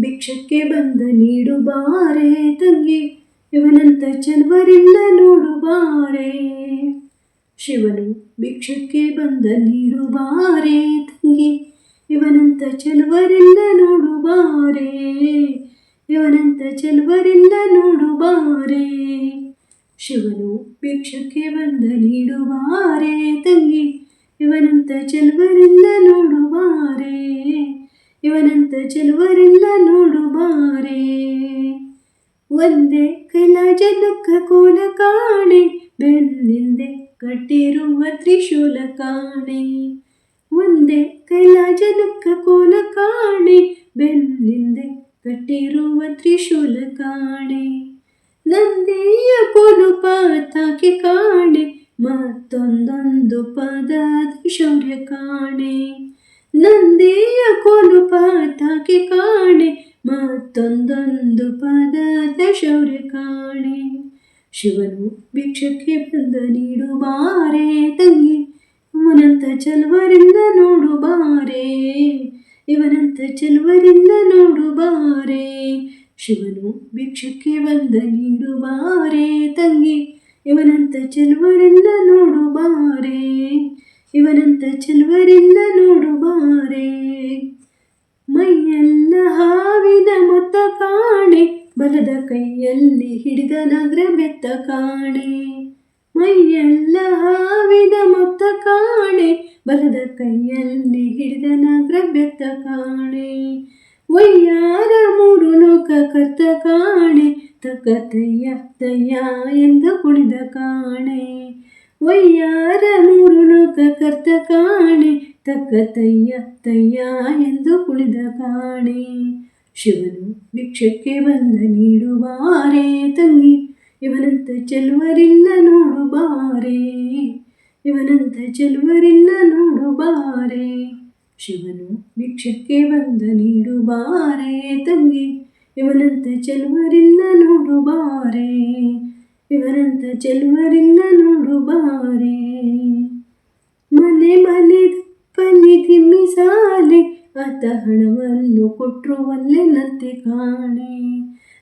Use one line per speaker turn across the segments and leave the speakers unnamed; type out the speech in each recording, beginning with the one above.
ಭಿಕ್ಷಕ್ಕೆ ಬಂದ ನೀಡು ಬಾರೆ ತಂಗಿ, ಇವನಂತ ಚೆಲ್ವರಿಲ್ಲ ನೋಡು ಬಾರೆ ಶಿವನು ಭಿಕ್ಷಕ್ಕೆ ಬಂದ ನೀಡು ಬಾರೆ ತಂಗಿ, ಇವನಂತ ಚೆಲುವರಿಲ್ಲ ನೋಡು ಬಾರೆ ಇವನಂತ ಚೆಲುವರಿಲ್ಲ ನೋಡು ಬಾರೆ ಶಿವನು ಭಿಕ್ಷಕ್ಕೆ ಬಂದ ನೀಡು ಬಾರೆ ತಂಗಿ, ಇವನಂತ ಚೆಲುವರಿಲ್ಲ ನೋಡು ಬಾರೆ ಇವನಂತ ಚೆಲುವರಿಲ್ಲ ನೋಡು ಬಾರೆ ಒಂದೇ ಕೈಲಾಜನಕ್ಕ ಕೋಲ ಕಾಣೆ ಬೆನ್ನಿಂದೆ ಕಟ್ಟಿರುವ ತ್ರಿಶೂಲ ಕಾಣೆ. ಒಂದೇ ಕೈಲಾಜನಕ್ಕ ಕೋಲ ಕಾಣೆ ಬೆನ್ನಿಂದೆ ಕಟ್ಟಿರುವ ತ್ರಿಶೂಲ ಕಾಣೆ. ನಂದಿಯ ಕೋಲು ಪಾತಾಕೆ ಕಾಣೆ, ಮತ್ತೊಂದೊಂದು ಪದ ಶೌರ್ಯ ಕಾಣೆ. ನಂದಿಯ ಕೋಲು ಪಾತಾಕೆ ಕಾಣೆ, ಮತ್ತೊಂದೊಂದು ಪದದ ಶೌರ್ಯ ಕಾಣೆ. ಶಿವನು ಭಿಕ್ಷಕ್ಕೆ ಬಂದ ನೀಡು ಬಾರೆ ತಂಗಿ, ಇವನಂತ ಚೆಲುವರಿಂದ ನೋಡು ಬಾರೆ. ಇವನಂತ ಚೆಲುವರಿಂದ ನೋಡು ಬಾರೆ. ಶಿವನು ಭಿಕ್ಷಕ್ಕೆ ಬಂದ ನೀಡು ಬಾರೆ ತಂಗಿ, ಇವನಂತ ಚೆಲುವರಿಂದ ನೋಡು ಬಾರೆ. ಇವನಂತ ಚೆಲುವರಿಂದ ನೋಡುವಾರೆ ಮೈಯೆಲ್ಲ ಹಾವಿನ ಮೊತ್ತ ಕಾಣೆ, ಬಲದ ಕೈಯಲ್ಲಿ ಹಿಡಿದ ನಗ್ರ ಬೆತ್ತ ಕಾಣೆ. ಮೈಯೆಲ್ಲ ಹಾವಿನ ಮೊತ್ತ ಕಾಣೆ, ಬಲದ ಕೈಯಲ್ಲಿ ಹಿಡಿದ ನಗ್ರ ಬೆತ್ತ ಕಾಣೆ. ಒಯ್ಯಾರ ಮೂರು ಲೋಕ ಕರ್ತ ಕಾಣೆ, ತಕ್ಕ ತಯ್ಯ ಎಂದ ಕುಣಿದ ಕಾಣೆ. ಒಯ್ಯಾರ ಮೂರು ಲೋಕ ಕರ್ತ ಕಾಣೆ, ತಕ್ಕ ತಯ್ಯ ತಯ್ಯ ಎಂದು ಕುಳಿದ ಕಾಣೆ. ಶಿವನು ಭಿಕ್ಷಕ್ಕೆ ಬಂದ ನೀಡು ಬಾರೆ ತಂಗಿ, ಇವನಂತ ಚೆಲುವರಿಲ್ಲ ನೋಡು ಬಾರೆ ಇವನಂತ ಚೆಲುವರಿಲ್ಲ ನೋಡು ಬಾರೆ ಶಿವನು ಭಿಕ್ಷಕ್ಕೆ ಬಂದ ನೀಡು ಬಾರೆ ತಂಗಿ, ಇವನಂತ ಚೆಲುವರಿಲ್ಲ ನೋಡು ಬಾರೆ ಇವನಂತ ಚೆಲುವರಿಲ್ಲ ನೋಡು ಬಾರೆ ಮನೆ ಮನೆ ದಪ್ಪಲಿ ತಿಮ್ಮಿಸಾಲೆ ಹಣವನ್ನು ಕೊಟ್ಟರು ಒಲ್ಲೆನಂತೆ ಕಾಣೆ.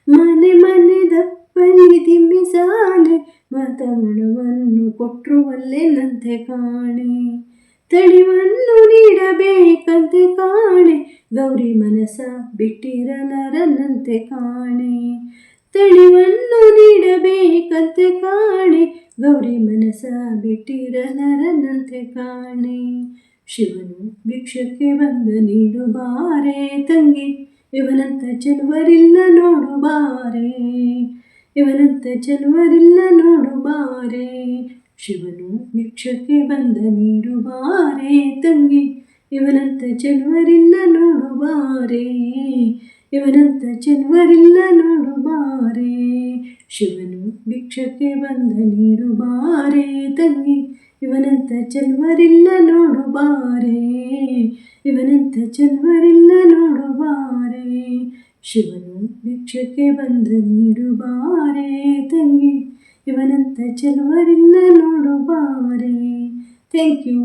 ಮನೆ ಮನೆ ದಪ್ಪಲಿ ತಿಮ್ಮಿಸಾನೆ ಮಾತ ಹಣವನ್ನು ಕೊಟ್ಟರು ಒಲ್ಲೆನಂತೆ ಕಾಣೆ. ತಳಿವನ್ನು ನೀಡಬೇಕಂತೆ ಕಾಣೆ, ಗೌರಿ ಮನಸ ಬಿಟ್ಟಿರಲರನಂತೆ ಕಾಣೆ. ತಳಿವನ್ನು ನೀಡಬೇಕಂತೆ ಕಾಣೆ, ಗೌರಿ ಮನಸ ಬಿಟ್ಟಿರಲರನಂತೆ ಕಾಣೆ. ಶಿವನು ಭಿಕ್ಷಕ್ಕೆ ಬಂದ ನೀಡು ಬಾರೆ ತಂಗಿ, ಇವನಂತ ಚೆಲುವರಿಲ್ಲ ನೋಡು ಬಾರೆ ಇವನಂತ ಚೆಲುವರಿಲ್ಲ ನೋಡು ಬಾರೆ ಶಿವನು ಭಿಕ್ಷಕ್ಕೆ ಬಂದ ನೀಡು ಬಾರೆ ತಂಗಿ, ಇವನಂತ ಚೆಲುವರಿಲ್ಲ ನೋಡು ಬಾರೆ ಇವನಂತ ಚೆಲುವರಿಲ್ಲ ನೋಡು ಬಾರೆ ಶಿವನು ಭಿಕ್ಷಕ್ಕೆ ಬಂದ ನೀಡು ಬಾರೆ ತಂಗಿ ಇವನಂತ ಚೆಲುವರಿಲ್ಲ ನೋಡು ಬಾರೆ ಇವನಂತ ಚೆಲುವರಿಲ್ಲ ನೋಡು ಬಾರೆ ಶಿವನು ಭಿಕ್ಷಕ್ಕೆ ಬಂದ ನೀಡು ಬಾರೆ ತಂಗಿ ಇವನಂತ ಚೆಲುವರಿಲ್ಲ ನೋಡು ಬಾರೆ ಥ್ಯಾಂಕ್ ಯು